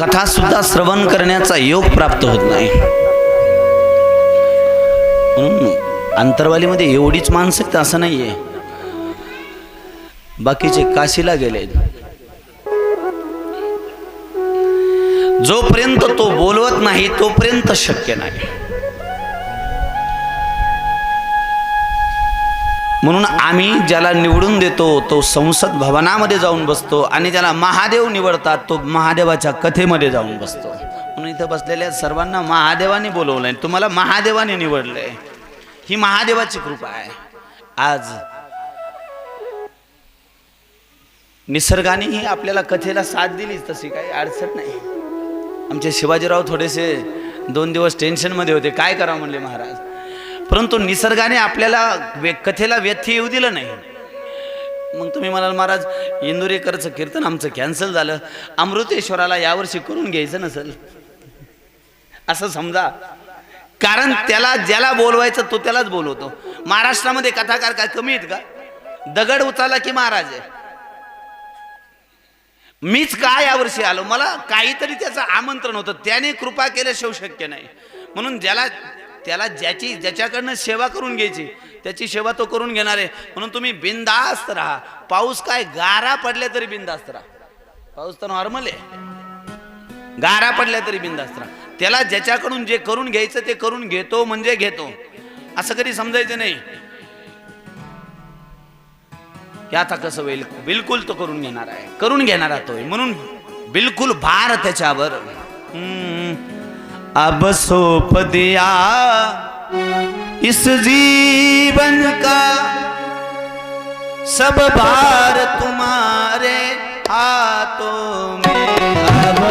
कथा सुद्धा श्रवण करण्याचा योग प्राप्त होत नाही. म्हणून अंतरवालीमध्ये एवढीच मानसिकता असं नाहीये. बाकीचे काशीला गेले. जोपर्यंत तो बोलवत नाही तोपर्यंत शक्य नाही. म्हणून आम्ही ज्याला निवडून देतो तो संसद भवनामध्ये जाऊन बसतो आणि ज्याला महादेव निवडतात तो महादेवाच्या कथेमध्ये जाऊन बसतो. म्हणून इथं बसलेल्या सर्वांना महादेवाने बोलवलंय. तुम्हाला महादेवाने निवडलंय. ही महादेवाची कृपा आहे. आज निसर्गानेही आपल्याला कथेला साथ दिलीच तशी काही अडचण नाही. आमचे शिवाजीराव थोडेसे दोन दिवस टेन्शनमध्ये होते. काय करा म्हणले महाराज? परंतु निसर्गाने आपल्याला वे कथेला व्यथ्य येऊ दिलं नाही. मग तुम्ही म्हणाल महाराज इंदुरेकरचं कीर्तन आमचं कॅन्सल झालं. अमृतेश्वराला यावर्षी करून घ्यायचं नसेल. असं समजा. कारण त्याला ज्याला बोलवायचं तो त्यालाच बोलवतो. महाराष्ट्रामध्ये कथाकार काय कमी आहेत का? दगड उचलला की महाराज आहे. मीच का यावर्षी आलो? मला काहीतरी त्याचं आमंत्रण होतं. त्याने कृपा केल्याशिवाय शक्य नाही. म्हणून ज्याला त्याला ज्याची ज्याच्याकडनं सेवा करून घ्यायची त्याची सेवा तो करून घेणार आहे. म्हणून तुम्ही बिंदास्त राहा. पाऊस काय गारा पडल्या तरी बिंदास्त राहा. पाऊस तर नॉर्मल आहे. गारा पडल्या तरी बिंदास्त राहा. त्याला ज्याच्याकडून जे करून घ्यायचं ते करून घेतो म्हणजे घेतो. असं कधी समजायचं नाही. हे आता कसं होईल? बिलकुल तो करून घेणार आहे. करून घेणार तो म्हणून बिलकुल भार त्याच्यावर. हम्म. अब सोप दिया इस जीवन का। सब भार तुम्हारे हाथों में। अब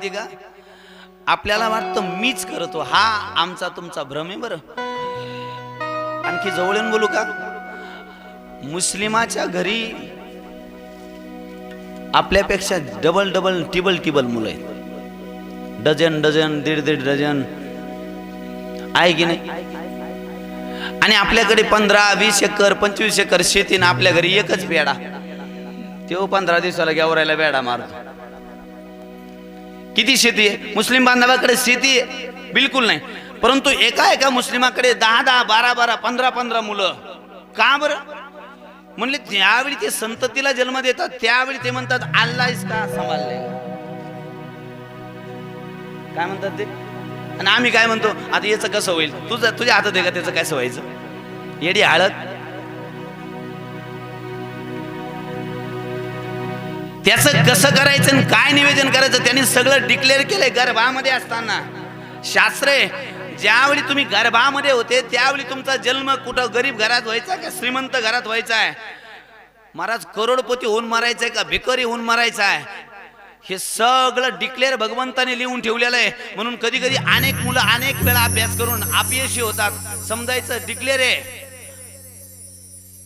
माहिती का? आपल्याला वाटतं मीच करतो. हा आमचा तुमचा भ्रम आहे बरं. आणखी जवळून बोलू का? मुस्लिमाच्या घरी आपल्यापेक्षा डबल डबल टिबल टिबल मुलं आहेत. डझन डझन दीड दीड डझन. आहे की नाही? आणि आपल्याकडे पंधरा वीस एकर पंचवीस एकर शेती आपल्या घरी एकच बेडा. तो पंधरा दिवसाला गेवरायला बेडा मारतो. किती शेती आहे? मुस्लिम बांधवाकडे शेती आहे? बिलकुल नाही. परंतु एका एका मुस्लिमाकडे दहा दहा बारा बारा पंधरा पंधरा मुलं. का बरं? म्हणले त्यावेळी ते संततीला जन्म देतात. त्यावेळी ते म्हणतात अल्लाह का सांभाळले काय म्हणतात ते? आणि आम्ही काय म्हणतो? आता याचं कसं होईल? तुझं तुझ्या हातात आहे का त्याचं? कसं व्हायचं येडी हळद. त्याचं कसं करायचं आणि काय निवेदन करायचं त्यांनी सगळं डिक्लेअर केलंय गर्भामध्ये असताना. शास्त्रे ज्यावेळी तुम्ही गर्भामध्ये होते त्यावेळी तुमचा जन्म कुठं गरीब घरात व्हायचा का श्रीमंत घरात व्हायचा आहे? महाराज करोडपती होऊन मारायचंय का? भिकारी होऊन मारायचा आहे? हे सगळं डिक्लेअर भगवंताने लिहून ठेवलेलं आहे. म्हणून कधी कधी अनेक मुलं अनेक वेळा अभ्यास करून अपयशी होतात. समजायचं डिक्लेअर आहे.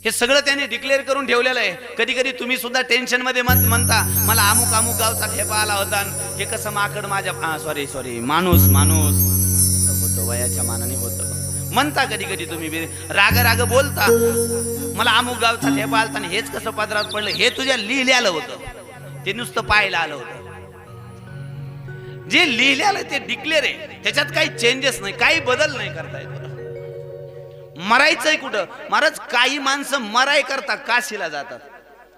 हे सगळं त्याने डिक्लेअर करून ठेवलेलं आहे. कधी कधी तुम्ही सुद्धा टेन्शनमध्ये म्हण- म्हणता मला अमुक अमुक गावचा ठेपा आला होता आणि हे कसं माकड माझ्या सॉरी सॉरी माणूस माणूस. होतो वयाच्या मानाने होतं. म्हणता कधी कधी तुम्ही राग राग बोलता मला अमुक गावचा ठेपा आलता आणि हेच कसं पदरात पडलं हे तुझ्या लिहिल्यालं होतं. ते नुसतं पाहायला आलं होतं. जे लिहिलेलं ते डिक्लेअर आहे. त्याच्यात काही चेंजेस नाही काही बदल नाही करता येत. मरायचंय कुठं? महाराज काही माणसं मराय करता काशीला जातात.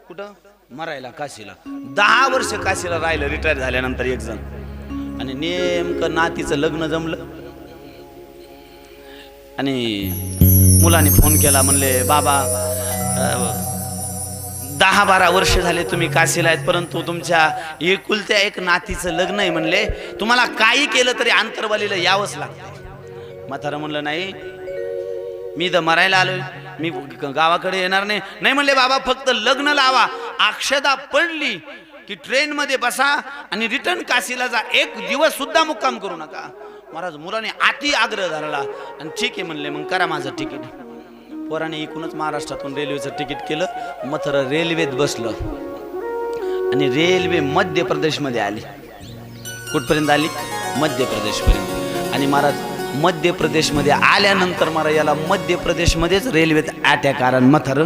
कुठं? मरायला काशीला. दहा वर्ष काशीला राहिलं रिटायर झाल्यानंतर एक जण. आणि नेमकं नातीचं लग्न जमलं. आणि मुलाने फोन केला म्हणले बाबा दहा बारा वर्ष झाले तुम्ही काशीला आहेत परंतु तुमच्या एकुलत्या एक नातीचं लग्न आहे. म्हणले तुम्हाला काही केलं तरी आंतरवालीला यावंच लागतं म्हातारं म्हणलं नाही मी तर मरायला आलोय. मी ग- गावाकडे येणार नाही. नाही म्हणले बाबा फक्त लग्न लावा. अक्षदा पडली की ट्रेन मध्ये बसा आणि रिटर्न काशीला जा. एक दिवस सुद्धा मुक्काम करू नका. महाराज मुलाने अति आग्रह धरला. आणि ठीक आहे म्हणले मग करा माझं तिकीट. पोराने इकूनच महाराष्ट्रातून रेल्वेचं तिकीट केलं. मथर रेल्वेत बसलं. आणि रेल्वे मध्य प्रदेशमध्ये आली. कुठपर्यंत आली? मध्य प्रदेशपर्यंत. आणि महाराज मध्य प्रदेशमध्ये आल्यानंतर मला याला मध्य प्रदेशमध्येच रेल्वेत अटॅक कारण आणि मथर?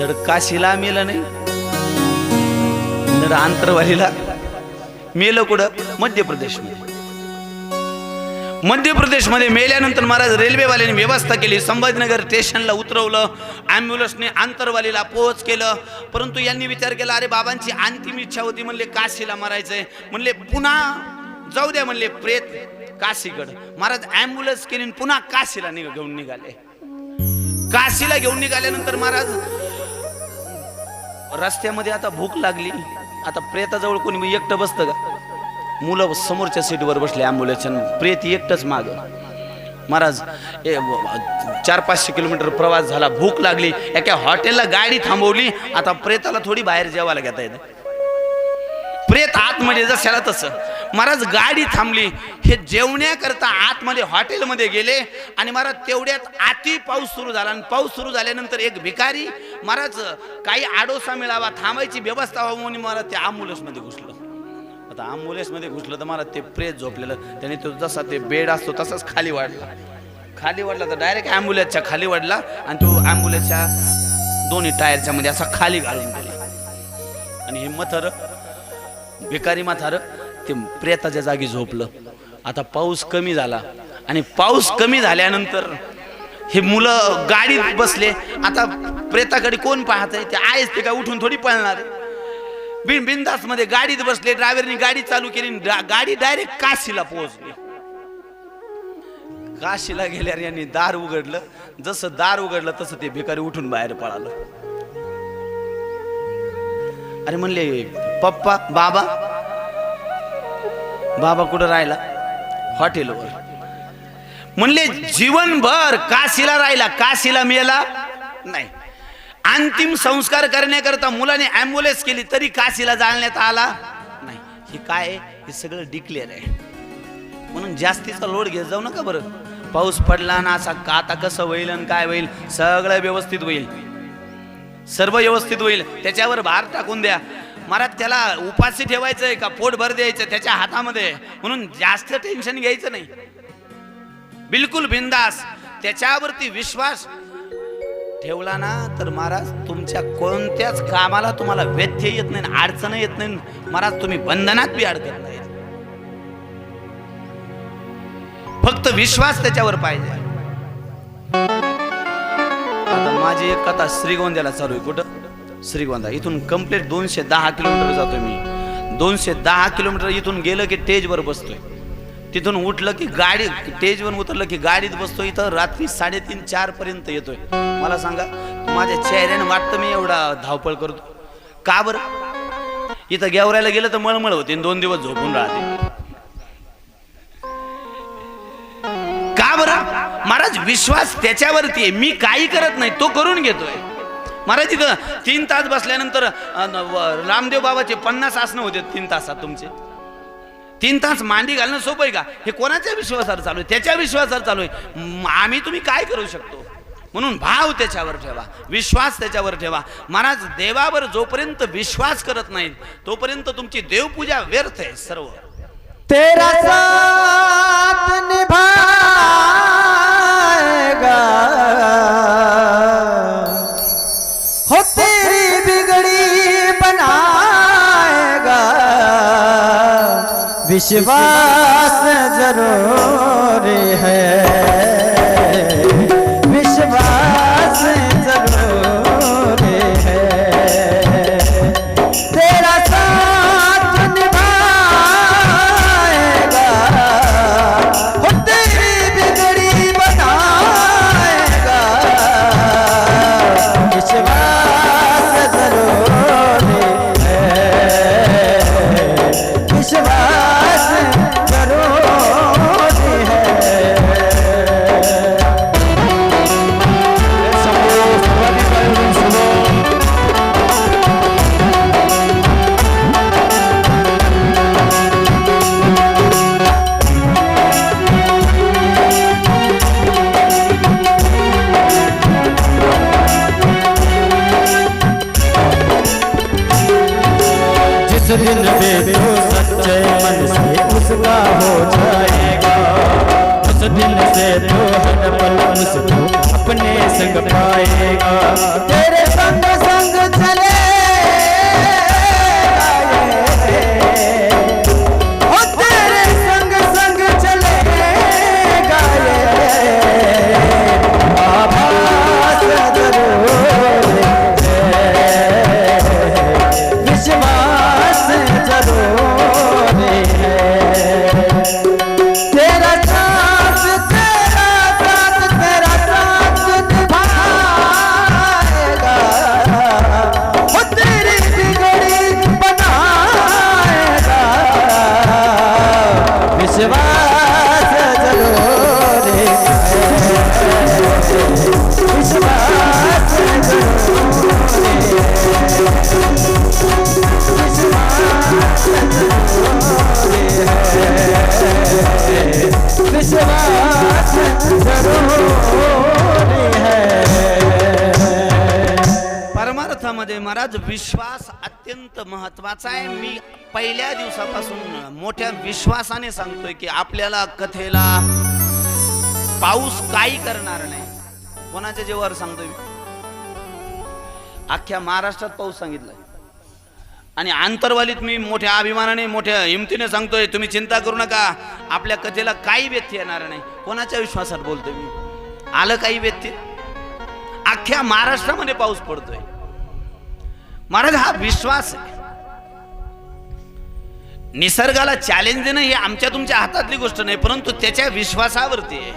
धड काशीला मेलं नाही. धड आंतरवालीला मेलं कुठं? मध्य प्रदेशमध्ये मध्य प्रदेशमध्ये मेल्यानंतर महाराज रेल्वेवाल्याने व्यवस्था केली. संभाजीनगर स्टेशनला उतरवलं. ॲम्ब्युलन्सने आंतरवालीला पोहोच केलं. परंतु यांनी विचार केला अरे बाबांची अंतिम इच्छा होती. म्हणले काशीला मारायचंय. म्हणले पुन्हा जाऊ द्या. म्हणले प्रेत काशीकडं महाराज ॲम्ब्युलन्स केली आणि पुन्हा काशीला निघ घेऊन निघाले. काशीला घेऊन निघाल्यानंतर महाराज रस्त्यामध्ये आता भूक लागली. आता प्रेताजवळ कोणी एकटं बसतं का? मुलं समोरच्या सीटवर बसले ॲम्ब्युलन्सच्या प्रेत एकटंच माग. महाराज ए, चार पाचशे किलोमीटर प्रवास झाला भूक लागली एका हॉटेलला गाडी थांबवली आता प्रेताला थोडी बाहेर जेवायला घेता येतं. प्रेत आतमध्ये जशाला तसं. महाराज गाडी थांबली हे जेवण्याकरता आतमध्ये हॉटेलमध्ये गेले आणि महाराज तेवढ्यात आती पाऊस सुरू झाला आणि पाऊस सुरू झाल्यानंतर एक भिकारी महाराज काही आडोसा मिळावा थांबायची व्यवस्था व्हावी म्हणून महाराज त्या ॲम्ब्युलन्समध्ये घुसलं. आता ॲम्ब्युलन्समध्ये घुसलं तर मला ते प्रेत झोपलेलं. त्याने तो जसा ते बेड असतो तसाच खाली वाढला. खाली वाढला तर डायरेक्ट ॲम्ब्युलन्सच्या खाली वाढला आणि तो ॲम्ब्युलन्सच्या दोन्ही टायरच्या मध्ये असा खाली घालून गेला. आणि हे मथर भिकारी म्हातार ते प्रेताच्या जागी झोपलं. आता पाऊस कमी झाला आणि पाऊस कमी झाल्यानंतर हे मुलं गाडीत बसले. आता प्रेताकडे कोण पाहत आहे ते आहेच ते काय उठून थोडी पळणार आहे. बिन बिंदासमध्ये गाडीत बसले ड्रायव्हरनी गाडी चालू केली आणि गाडी डायरेक्ट काशीला पोहोचली. काशीला गेल्यावर यांनी दार उघडलं. जसं दार उघडलं तसं ते भिकारी उठून बाहेर पळालं. अरे म्हणले पप्पा बाबा बाबा कुठं राहिला? हॉटेलवर. म्हणले जीवनभर काशीला राहिला काशीला मेला नाही. अंतिम संस्कार करण्याकरता मुलाने ॲम्ब्युलन्स केली तरी काशीला जाळण्यात आला? नाही. हे काय हे सगळं डिक्लेअर आहे. म्हणून जास्तीचा लोड घेत जाऊ नका बरं. पाऊस पडला ना असा का- आता कसं होईल आणि काय होईल? सगळं व्यवस्थित होईल. सर्व व्यवस्थित होईल. त्याच्यावर भार टाकून द्या. महाराज त्याला उपाशी ठेवायचं आहे का? पोट भर द्यायचं त्याच्या हातामध्ये. म्हणून जास्त टेन्शन घ्यायचं नाही. बिलकुल बिंदास. त्याच्यावरती विश्वास ठेवला ना तर महाराज तुमच्या कोणत्याच कामाला तुम्हाला व्यत्यय येत नाही अडचण येत नाही. महाराज तुम्ही बंधनात बी अडकत नाही. फक्त विश्वास त्याच्यावर पाहिजे. आता माझी एक कथा श्रीगोंद्याला चालू आहे. कुठं? श्रीगोंदा. इथून कंप्लीट दोनशे दहा किलोमीटर जातोय मी. दोनशे दहा किलोमीटर इथून गेलं की टेजवर बसतोय. तिथून उठलं की गाडी स्टेजवर उतरलं की गाडीत बसतो इथं. रात्री साडेतीन चार पर्यंत येतोय. मला सांगा माझ्या चेहऱ्यानं वाटतं मी एवढा धावपळ करतो. का बरं? इथं गेवरायला गेलं तर मळमळ होते दोन दिवस झोपून राहते. का बरं? महाराज विश्वास त्याच्यावरती आहे. मी काही करत नाही तो करून घेतोय. महाराज इथं तीन तास बसल्यानंतर रामदेव बाबाचे पन्नास आसनं होते तीन तासात तुमचे. तीन तास मांडी घालणं सोपं आहे का? हे कोणाच्या विश्वासावर चालू आहे? त्याच्या विश्वासावर चालू आहे. आम्ही तुम्ही काय करू शकतो? म्हणून भाव त्याच्यावर ठेवा. विश्वास त्याच्यावर ठेवा. महाराज देवावर जोपर्यंत विश्वास करत नाहीत तोपर्यंत तुमची देवपूजा व्यर्थ आहे सर्व. तेरा साथ विश्वास जरूरी है। विश्वास जरूरी है परमार्थामध्ये महाराज विश्वास अत्यंत महत्त्वाचा आहे. मी पहिल्या दिवसापासून मोठ्या विश्वासाने सांगतोय की आपल्याला कथेला पाऊस काही करणार नाही. कोणाच्या जेव्हावर सांगतोय अख्ख्या महाराष्ट्रात पाऊस सांगितलाय. आणि आंतरवालीत मी मोठ्या अभिमानाने मोठ्या हिमतीने सांगतोय तुम्ही चिंता करू नका. आपल्या कथेला काही व्यत्यय येणार नाही. कोणाच्या विश्वासात बोलतोय मी? आलं काही व्यत्यय अख्ख्या महाराष्ट्रामध्ये पाऊस पडतोय. महाराज हा विश्वास आहे. निसर्गाला चॅलेंज देणं ही आमच्या तुमच्या हातातली गोष्ट नाही परंतु त्याच्या विश्वासावरती आहे.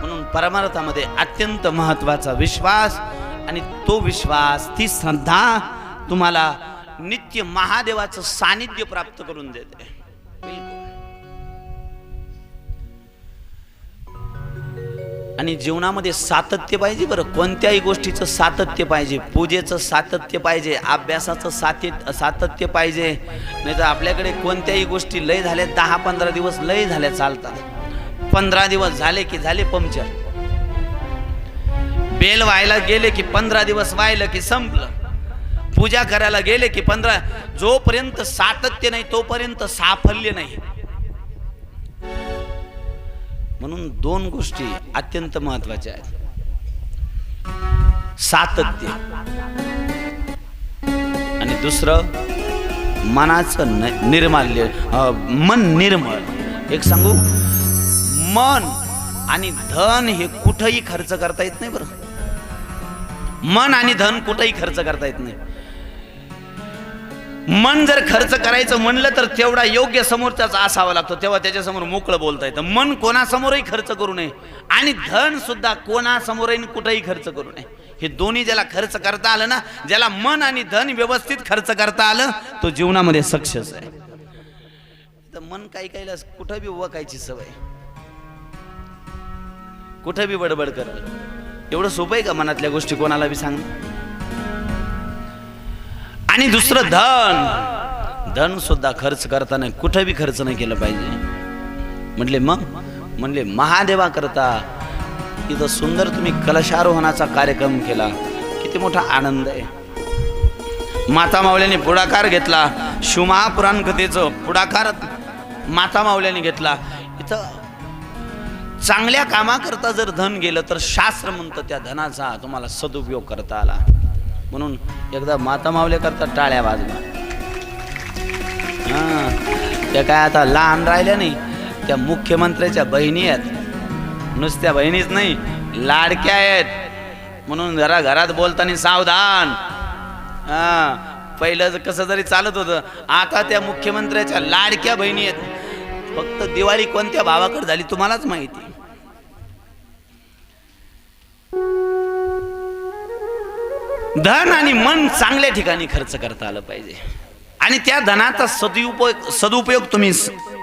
म्हणून परमार्थामध्ये अत्यंत महत्त्वाचा विश्वास आणि तो विश्वास ती श्रद्धा तुम्हाला नित्य महादेवाचं सानिध्य प्राप्त करून देते. आणि जीवनामध्ये सातत्य पाहिजे बरं कोणत्याही गोष्टीचं सातत्य पाहिजे. पूजेचं सातत्य पाहिजे अभ्यासाचं सातत्य सातत्य पाहिजे. नाही तर आपल्याकडे कोणत्याही गोष्टी लय झाल्या दहा पंधरा दिवस लय झाल्या चालतात. पंधरा दिवस झाले की झाले पंक्चर. बेल व्हायला गेले की पंधरा दिवस व्हायलं की संपलं. पूजा करायला गेले की पंधरा जोपर्यंत सातत्य नाही तोपर्यंत साफल्य नाही. म्हणून दोन गोष्टी अत्यंत महत्त्वाच्या आहेत. सातत्य. आणि दुसरं मनाचं निर्माल्य मन निर्मळ. एक सांगू? मन आणि धन हे कुठंही खर्च करता येत नाही बरं. मन आणि धन कुठंही खर्च करता येत नाही. मन जर खर्च करायचं म्हणलं तर तेवढा योग्य समोरच्याचा असावा लागतो. तेव्हा त्याच्यासमोर मोकळं बोलता येतं. मन कोणासमोरही खर्च करू नये. आणि धन सुद्धा कोणासमोरही कुठेही खर्च करू नये. हे दोन्ही ज्याला खर्च करता आलं ना ज्याला मन आणि धन व्यवस्थित खर्च करता आलं तो जीवनामध्ये सक्सेस आहे. तर मन काही काहीला कुठं बी वकायची सवय. कुठं बी बडबड करल एवढं सोपं आहे का मनातल्या गोष्टी कोणाला बी सांग आणि दुसरं धन. धन सुद्धा खर्च करताना कुठं बी खर्च नाही केलं पाहिजे. म्हटले मग? म्हणले महादेवा करता इथं सुंदर तुम्ही कलशारोहणाचा कार्यक्रम केला. किती मोठा आनंद आहे. माता मावल्याने पुढाकार घेतला. शिवमहापुराण कथेचं पुढाकार माता मावल्याने घेतला. इथं चांगल्या कामाकरता जर धन गेलं तर शास्त्र म्हणतं त्या धनाचा तुम्हाला सदुपयोग करता आला. म्हणून एकदा माता मावल्या करता टाळ्या वाजवा हा हां त्या काय आता लहान राहिल्या नाही त्या मुख्यमंत्र्याच्या बहिणी आहेत. नुसत्या बहिणीच नाही लाडक्या आहेत. म्हणून जरा घरात बोलताना सावधान. हा पहिलं कसं जरी चालत होतं आता त्या मुख्यमंत्र्याच्या लाडक्या बहिणी आहेत. फक्त दिवाळी कोणत्या भावाकडे झाली तुम्हालाच माहिती. धन आणि मन चांगल्या ठिकाणी खर्च करता आलं पाहिजे. आणि त्या धनाचा सदुपयोग सदुपयोग तुम्ही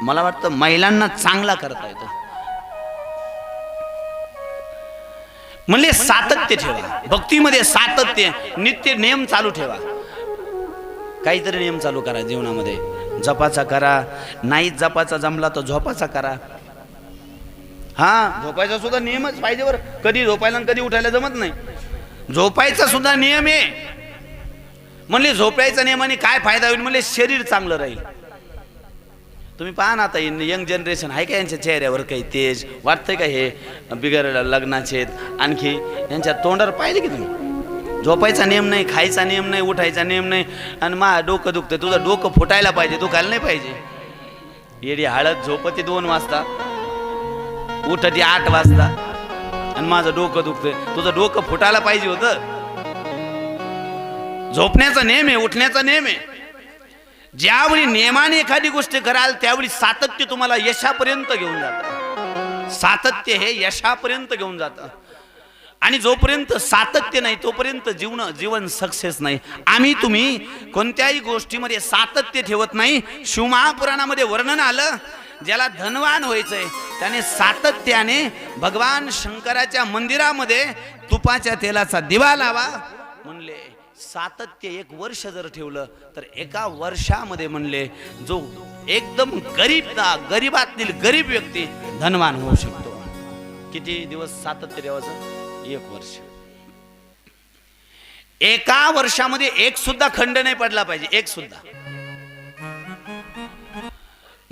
मला वाटतं महिलांना चांगला करता येतो. म्हणले सातत्य ठेवा. भक्तीमध्ये सातत्य नित्य नियम चालू ठेवा. काहीतरी नियम चालू करा जीवनामध्ये. जपाचा करा. नाही जपाचा जमला तर झोपाचा करा. हा झोपायचा सुद्धा नियमच पाहिजे बरं. कधी झोपायला आणि कधी उठायला जमत नाही. झोपायचा सुद्धा नियम आहे. म्हणले झोपायचा नियमाने काय फायदा होईल? म्हणले शरीर चांगलं राहील. तुम्ही पहा ना आता यंग जनरेशन आहे का यांच्या चेहऱ्यावर काही तेज? वाटतंय का हे बिगर लग्नाचे आणखी यांच्या तोंडावर पाहिले की तुम्ही? झोपायचा नियम नाही खायचा नियम नाही उठायचा नियम नाही. आणि मा डोकं दुखतं तुझं डोकं फुटायला पाहिजे दुखायला नाही पाहिजे. येडी हळद झोपती दोन वाजता. उठती आठ वाजता. आणि माझं डोकं दुखतंय. तुझं डोकं फुटायला पाहिजे होतं. झोपण्याचा नेम आहे उठण्याचा नेम आहे. ज्यावेळी नियमाने एखादी गोष्ट कराल त्यावेळी सातत्य तुम्हाला यशापर्यंत घेऊन जातं. सातत्य हे यशापर्यंत घेऊन जातं. आणि जोपर्यंत सातत्य नाही तोपर्यंत जीवन जीवन सक्सेस नाही. आम्ही तुम्ही कोणत्याही गोष्टीमध्ये सातत्य ठेवत नाही. शिवमहापुराणामध्ये वर्णन आलं ज्याला धनवान व्हायचंय त्याने सातत्याने भगवान शंकराच्या मंदिरामध्ये तुपाच्या तेलाचा दिवा लावा. म्हणले सातत्य एक वर्ष जर ठेवलं तर एका वर्षामध्ये म्हणले जो एकदम गरीब गरीबातील गरीब व्यक्ती धनवान होऊ शकतो. किती दिवस सातत्य ठेवायचं? एक वर्ष. एका वर्षामध्ये एक सुद्धा खंड नाही पडला पाहिजे एक सुद्धा.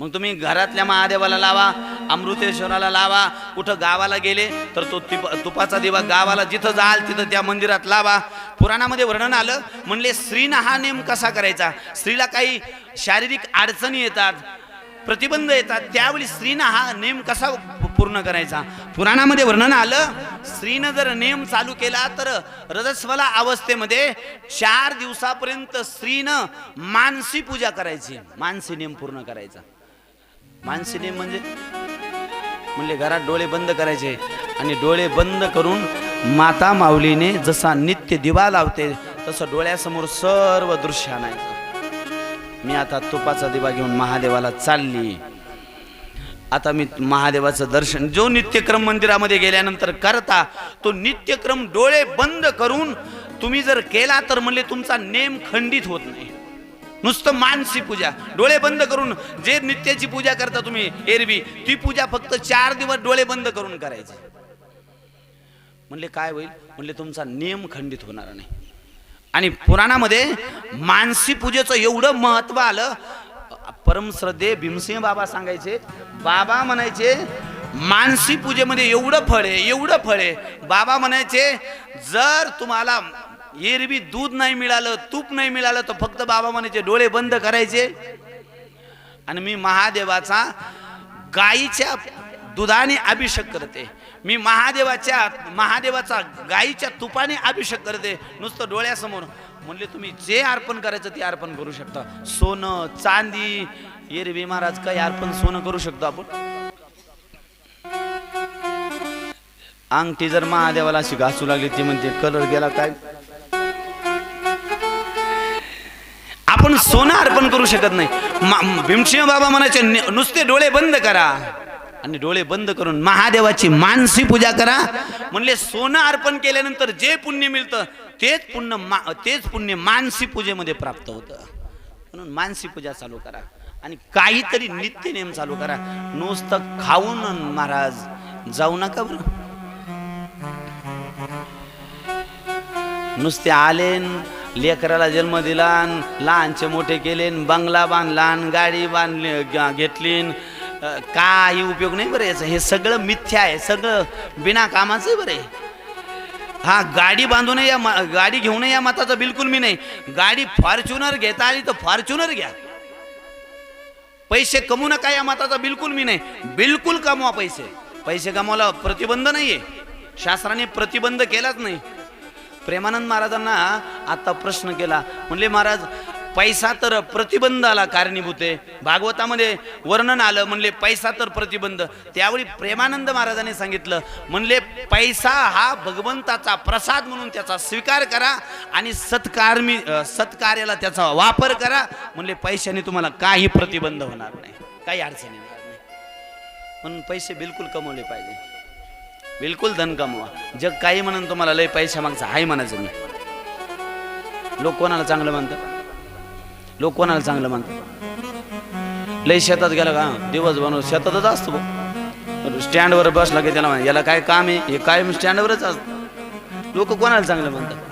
मग तुम्ही घरातल्या महादेवाला लावा अमृतेश्वराला लावा कुठं गावाला गेले तर तो तिप- तुपाचा दिवा गावाला जिथं जाल तिथं त्या मंदिरात लावा. पुराणामध्ये वर्णन आलं म्हणले स्त्रीनं हा नेम कसा करायचा? स्त्रीला काही शारीरिक अडचणी येतात प्रतिबंध येतात त्यावेळी स्त्रीनं हा नेम कसा पूर्ण करायचा? पुराणामध्ये वर्णन आलं स्त्रीनं जर नेम चालू केला तर रजस्वला अवस्थेमध्ये चार दिवसापर्यंत स्त्रीनं मानसी पूजा करायची मानसी नेम पूर्ण करायचा. माणसेने म्हणजे म्हणले घरात डोळे बंद करायचे. आणि डोळे बंद करून माता माऊलीने जसा नित्य दिवा लावते तसं डोळ्यासमोर सर्व दृश्य आणायचं. मी आता तुपाचा दिवा घेऊन महादेवाला चालली. आता मी महादेवाचं दर्शन जो नित्यक्रम मंदिरामध्ये गेल्यानंतर करता तो नित्यक्रम डोळे बंद करून तुम्ही जर केला तर म्हणले तुमचा नेम खंडित होत नाही. नुसतं मानसी पूजा. डोळे बंद करून जे नित्याची पूजा करता तुम्ही एरवी ती पूजा फक्त चार दिवस डोळे बंद करून करायची. म्हणले काय होईल? म्हणले तुमचा नियम खंडित होणार नाही. आणि पुराणामध्ये मानसी पूजेचं एवढं महत्त्व आलं परमश्रद्धे भीमसिंह बाबा सांगायचे बाबा म्हणायचे मानसी पूजेमध्ये एवढं फळ आहे एवढं फळ आहे. बाबा म्हणायचे जर तुम्हाला एरवी दूध नाही मिळालं तूप नाही मिळालं तर फक्त बाबा म्हणायचे डोळे बंद करायचे. आणि मी महादेवाचा गाईच्या दुधाने अभिषेक करते. मी महादेवाच्या महादेवाचा गाईच्या तुपाने अभिषेक करते. नुसतं डोळ्यासमोर म्हणले तुम्ही जे अर्पण करायचं ते अर्पण करू शकता. सोनं चांदी एरवी महाराज काही अर्पण सोनं करू शकतो आपण. अंगठी जर महादेवाला अशी घासू लागली ती म्हणते कलर गेला काय? आपण सोनं अर्पण करू शकत नाही. मा- भीमसिंह बाबा म्हणायचे नुसते डोळे बंद करा. आणि डोळे बंद करून महादेवाची मानसी पूजा करा. म्हणले सोनं अर्पण केल्यानंतर जे पुण्य मिळतं तेच पुण्य मा- तेच पुण्य मानसी पूजेमध्ये प्राप्त होतं. म्हणून मानसी पूजा चालू करा. आणि काहीतरी नित्य नेम चालू करा. नुसतं खाऊन महाराज जाऊ नका बरं. नुसते आलेन लेकराला जन्म दिला लहानचे मोठे केले बंगला बांधला गाडी बांधली घेतली काही उपयोग नाही बरं याचं. हे सगळं मिथ्या आहे. सगळं बिना कामाचं आहे बरं आहे हा गाडी बांधून या म- गाडी घेऊन या मताचा बिलकुल मी नाही. गाडी फॉर्च्युनर घेता आली तर फॉर्च्युनर घ्या. पैसे कमवू नका या मताचा बिलकुल मी नाही. बिलकुल कमवा पैसे. पैसे कमवायला प्रतिबंध नाहीये. शास्त्राने प्रतिबंध केलाच नाही. प्रेमानंद महाराजांना आता प्रश्न केला. म्हणले महाराज पैसा तर प्रतिबंधाला कारणीभूत आहे. भागवतामध्ये वर्णन आलं म्हणले पैसा तर प्रतिबंध. त्यावेळी प्रेमानंद महाराजांनी सांगितलं म्हणले पैसा हा भगवंताचा प्रसाद म्हणून त्याचा स्वीकार करा आणि सत्कारमी सत्कार्याला त्याचा वापर करा. म्हणले पैशाने तुम्हाला काही प्रतिबंध होणार नाही. काही अडचणी होणार नाही. म्हणून पैसे बिलकुल कमवले पाहिजे. बिलकुल धन कमवा. जग काही म्हणून तुम्हाला लय पैसा मागचा हाय म्हणायचं मी लोक कोणाला चांगलं म्हणतात? लोक कोणाला चांगलं म्हणतात? लय शेतात गेला का? दिवस बनव शेतातच असतो स्टँडवर बसला की त्याला म्हणे, याला काय काम आहे? हे काय? स्टँडवरच असतं. लोक कोणाला चांगलं म्हणतात?